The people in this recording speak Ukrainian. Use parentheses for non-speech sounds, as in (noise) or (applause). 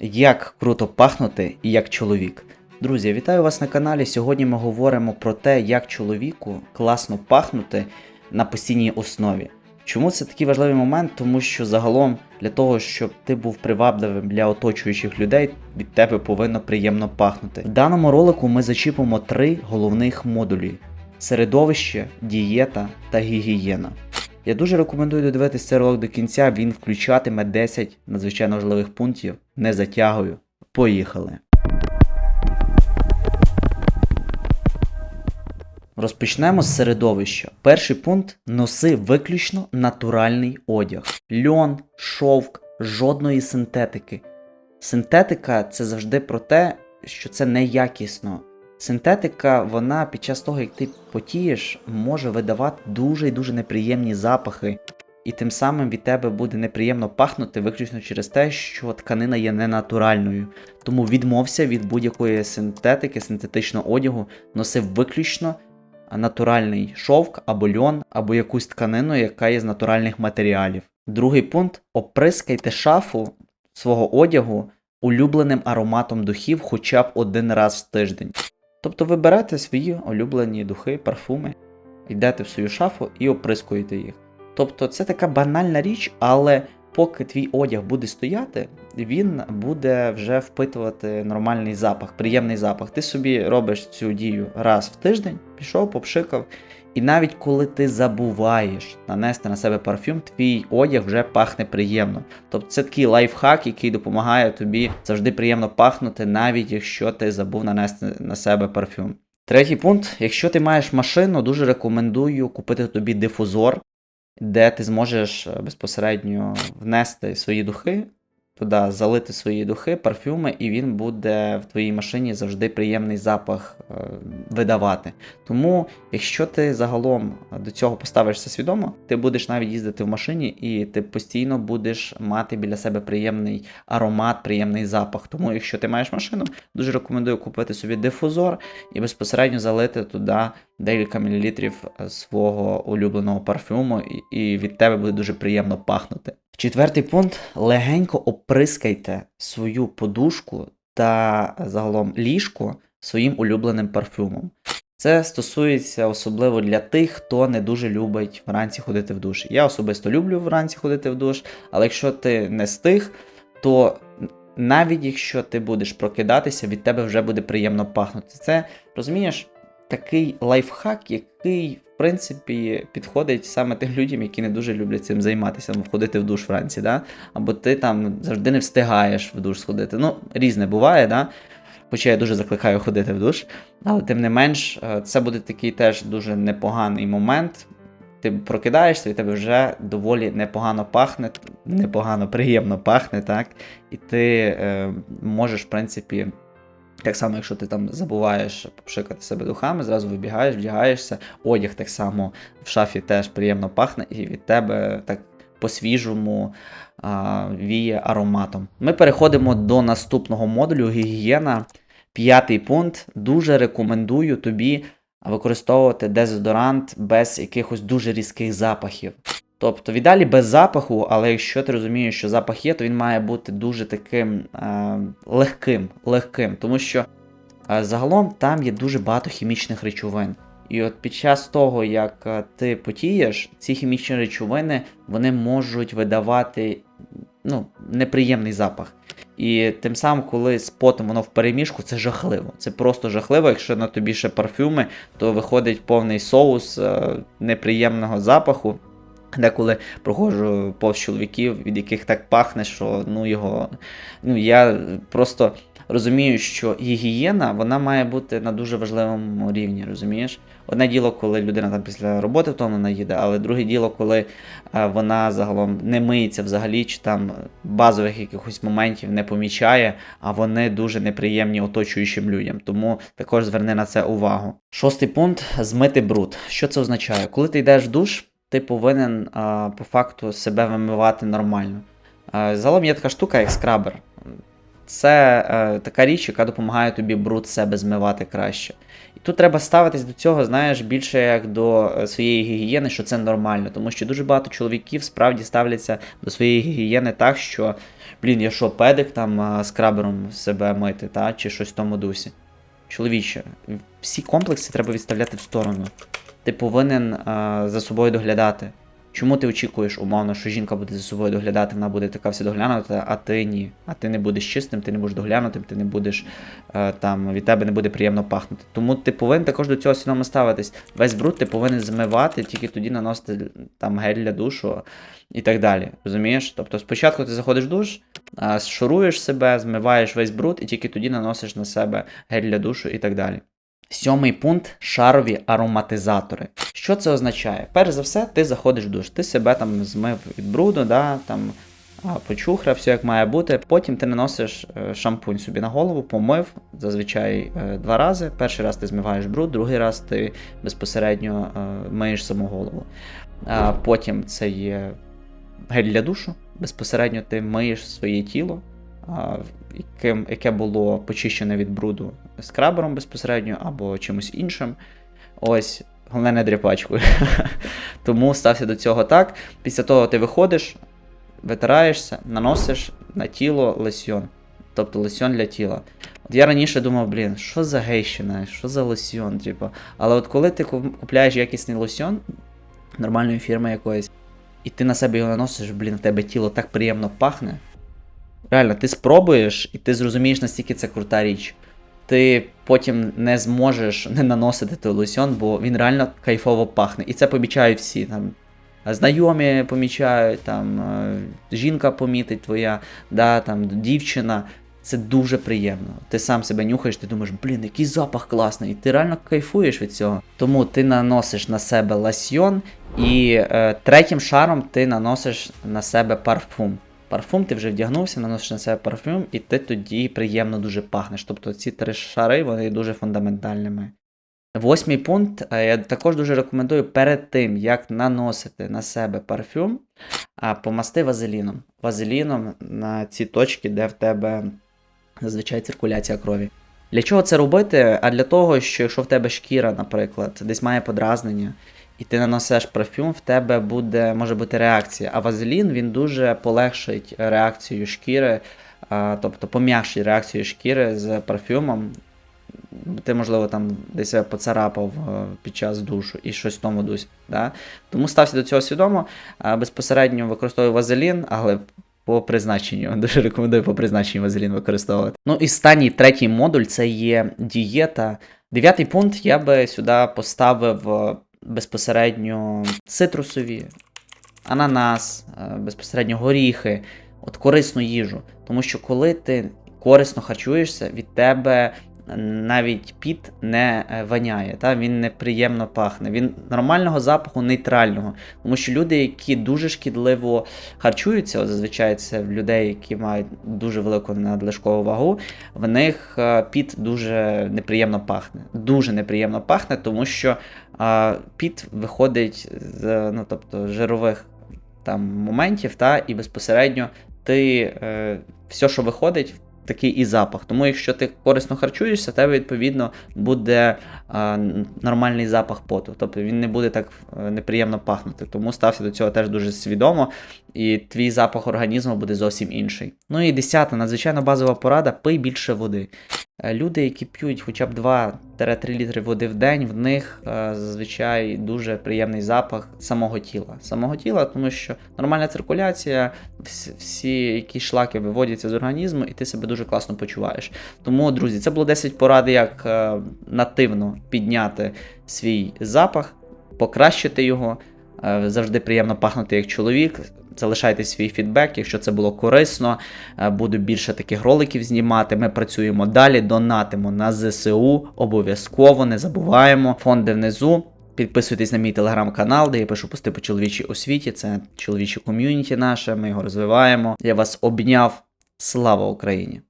Як круто пахнути і як чоловік. Друзі, вітаю вас на каналі. Сьогодні ми говоримо про те, як чоловіку класно пахнути на постійній основі. Чому це такий важливий момент? Тому що загалом для того, щоб ти був привабливим для оточуючих людей, від тебе повинно приємно пахнути. В даному ролику ми зачіпимо три головних модулі: середовище, дієта та гігієна. Я дуже рекомендую додивитися цей ролик до кінця, він включатиме 10 надзвичайно важливих пунктів. Не затягую. Поїхали. Розпочнемо з середовища. Перший пункт носи виключно натуральний одяг. Льон, шовк, жодної синтетики. Синтетика це завжди про те, що це неякісно. Синтетика, вона під час того, як ти потієш, може видавати дуже і дуже неприємні запахи, і тим самим від тебе буде неприємно пахнути виключно через те, що тканина є ненатуральною. Тому відмовся від будь-якої синтетики, синтетичного одягу, носив виключно натуральний шовк або льон, або якусь тканину, яка є з натуральних матеріалів. Другий пункт: оприскайте шафу свого одягу улюбленим ароматом духів хоча б один раз в тиждень. Тобто ви берете свої улюблені духи, парфуми, йдете в свою шафу і оприскуєте їх. Тобто це така банальна річ, але поки твій одяг буде стояти, він буде вже впитувати нормальний запах, приємний запах. Ти собі робиш цю дію раз в тиждень, пішов, попшикав. І навіть коли ти забуваєш нанести на себе парфюм, твій одяг вже пахне приємно. Тобто це такий лайфхак, який допомагає тобі завжди приємно пахнути, навіть якщо ти забув нанести на себе парфюм. Третій пункт: якщо ти маєш машину, дуже рекомендую купити тобі дифузор, де ти зможеш е, безпосередньо внести свої духи, туди залити свої духи, парфюми, і він буде в твоїй машині завжди приємний запах е, видавати. Тому, якщо ти загалом до цього поставишся свідомо, ти будеш навіть їздити в машині, і ти постійно будеш мати біля себе приємний аромат, приємний запах. Тому, якщо ти маєш машину, дуже рекомендую купити собі дифузор і безпосередньо залити туди декілька мілілітрів свого улюбленого парфюму, і від тебе буде дуже приємно пахнути. Четвертий пункт: легенько оприскайте свою подушку та загалом ліжко своїм улюбленим парфюмом. Це стосується особливо для тих, хто не дуже любить вранці ходити в душ. Я особисто люблю вранці ходити в душ, але якщо ти не з тих, то навіть якщо ти будеш прокидатися, від тебе вже буде приємно пахнути. Це розумієш, такий лайфхак, який принципі підходить саме тим людям, які не дуже люблять цим займатися, ну, входити в душ вранці, да? або ти там завжди не встигаєш в душ сходити. Ну, різне буває, да? Хоча я дуже закликаю ходити в душ, але тим не менш, е, це буде такий теж дуже непоганий момент. Ти прокидаєшся, і тебе вже доволі непогано пахне, непогано, приємно пахне, так? І ти е, можеш, в принципі, так само, якщо ти там забуваєш попшикати себе духами, зразу вибігаєш, вдягаєшся, одяг так само в шафі теж приємно пахне, і від тебе так по-свіжому віє ароматом. Ми переходимо до наступного модулю гігієна. П'ятий пункт. Дуже рекомендую тобі використовувати дезодорант без якихось дуже різких запахів. Тобто, в ідеалі без запаху, але якщо ти розумієш, що запах є, то він має бути дуже таким е, легким, легким, тому що е, загалом там є дуже багато хімічних речовин. І от під час того, як е, ти потієш, ці хімічні речовини вони можуть видавати ну, неприємний запах. І тим самим, коли з потом воно в переміжку, це жахливо. Це просто жахливо. Якщо на тобі ще парфюми, то виходить повний соус е, неприємного запаху. Деколи проходжу повз чоловіків, від яких так пахне, що ну його. Ну я просто розумію, що гігієна вона має бути на дуже важливому рівні, розумієш? Одне діло, коли людина там після роботи втомлена їде, але друге діло, коли е, вона загалом не миється взагалі, чи там базових якихось моментів не помічає, а вони дуже неприємні оточуючим людям. Тому також зверни на це увагу. Шостий пункт змити бруд. Що це означає? Коли ти йдеш в душ, ти повинен а, по факту себе вимивати нормально. А, загалом є така штука, як скрабер. Це е, така річ, яка допомагає тобі бруд себе змивати краще. І тут треба ставитись до цього, знаєш, більше як до е, своєї гігієни, що це нормально. Тому що дуже багато чоловіків справді ставляться до своєї гігієни так, що, блін, я що, педик там скрабером себе мити, та? чи щось в тому дусі. Чоловіче, всі комплекси треба відставляти в сторону. Ти повинен а, за собою доглядати. Чому ти очікуєш, умовно, що жінка буде за собою доглядати, вона буде така вся доглянута, а ти ні. А ти не будеш чистим, ти не будеш доглянутим, ти не будеш е, там від тебе не буде приємно пахнути. Тому ти повинен також до цього свідомо ставитись. Весь бруд ти повинен змивати, тільки тоді наносити там гель для душу і так далі. Розумієш? Тобто спочатку ти заходиш в душ, а, шуруєш себе, змиваєш весь бруд, і тільки тоді наносиш на себе гель для душу і так далі. Сьомий пункт шарові ароматизатори. Що це означає? Перш за все, ти заходиш в душ, ти себе там змив від бруду, да, там почухрав, все як має бути. Потім ти наносиш е, шампунь собі на голову, помив зазвичай е, два рази. Перший раз ти змиваєш бруд, другий раз ти безпосередньо е, миєш саму голову. Потім це є гель для душу. Безпосередньо ти миєш своє тіло, яким, яке було почищене від бруду скрабером безпосередньо або чимось іншим. Ось, головне не дряпачкою. (laughs) Тому стався до цього так. Після того ти виходиш, витираєшся, наносиш на тіло лосьйон. Тобто лосьйон для тіла. От я раніше думав, блін, що за гейщина, що за лосьйон, типу. Але от коли ти купляєш якісний лосьйон нормальної фірми якоїсь, і ти на себе його наносиш, блін, в тебе тіло так приємно пахне. Реально, ти спробуєш, і ти зрозумієш, наскільки це крута річ. Ти потім не зможеш не наносити той лосьон, бо він реально кайфово пахне. І це помічають всі. Там, знайомі помічають, там, е, жінка помітить твоя, да, там, дівчина. Це дуже приємно. Ти сам себе нюхаєш, ти думаєш, блін, який запах класний, і ти реально кайфуєш від цього. Тому ти наносиш на себе лосьйон, і е, третім шаром ти наносиш на себе парфум. Парфум ти вже вдягнувся, наносиш на себе парфюм, і ти тоді приємно дуже пахнеш. Тобто ці три шари вони дуже фундаментальними. Восьмий пункт. е, Я також дуже рекомендую перед тим, як наносити на себе парфюм, помасти вазеліном. Вазеліном на ці точки, де в тебе зазвичай циркуляція крові. Для чого це робити? А для того, що якщо в тебе шкіра, наприклад, десь має подразнення, і ти наносиш парфюм, в тебе буде, може бути реакція. А вазелін він дуже полегшить реакцію шкіри, тобто пом'якшить реакцію шкіри з парфюмом. Ти, можливо, там десь себе поцарапав е, під час душу і щось в тому дусі. Да? Тому стався до цього свідомо. Безпосередньо використовую вазелін, але по призначенню. (laughs) Дуже рекомендую по призначенню вазелін використовувати. Ну і останній третій модуль це є дієта. Дев'ятий пункт я би сюди поставив е, безпосередньо цитрусові, ананас, е, безпосередньо горіхи, от корисну їжу. Тому що коли ти корисно харчуєшся, від тебе навіть піт не е, воняє, та? він неприємно пахне. Він нормального запаху, нейтрального. Тому що люди, які дуже шкідливо харчуються, от зазвичай це в людей, які мають дуже велику надлишкову вагу, в них е, піт дуже неприємно пахне. Дуже неприємно пахне, тому що а, піт виходить з ну, тобто, жирових там, моментів, та, і безпосередньо ти е, все, що виходить, такий і запах. Тому якщо ти корисно харчуєшся, тебе відповідно буде а, нормальний запах поту. Тобто він не буде так е, неприємно пахнути. Тому стався до цього теж дуже свідомо, і твій запах організму буде зовсім інший. Ну і десята, надзвичайно базова порада: пий більше води. Е, Люди, які п'ють хоча б 2-3 літри води в день, в них е, зазвичай дуже приємний запах самого тіла. Самого тіла, тому що нормальна циркуляція, всі, якісь шлаки виводяться з організму, і ти себе дуже класно почуваєш. Тому, друзі, це було 10 порад, як е, нативно підняти свій запах, покращити його. Завжди приємно пахнути як чоловік. Залишайте свій фідбек, якщо це було корисно. Е, Буду більше таких роликів знімати. Ми працюємо далі, донатимо на ЗСУ. Обов'язково не забуваємо. Фонди внизу. Підписуйтесь на мій телеграм-канал, де я пишу пости по чоловічій освіті. Це чоловіче ком'юніті наше. Ми його розвиваємо. Я вас обняв. Слава Україні!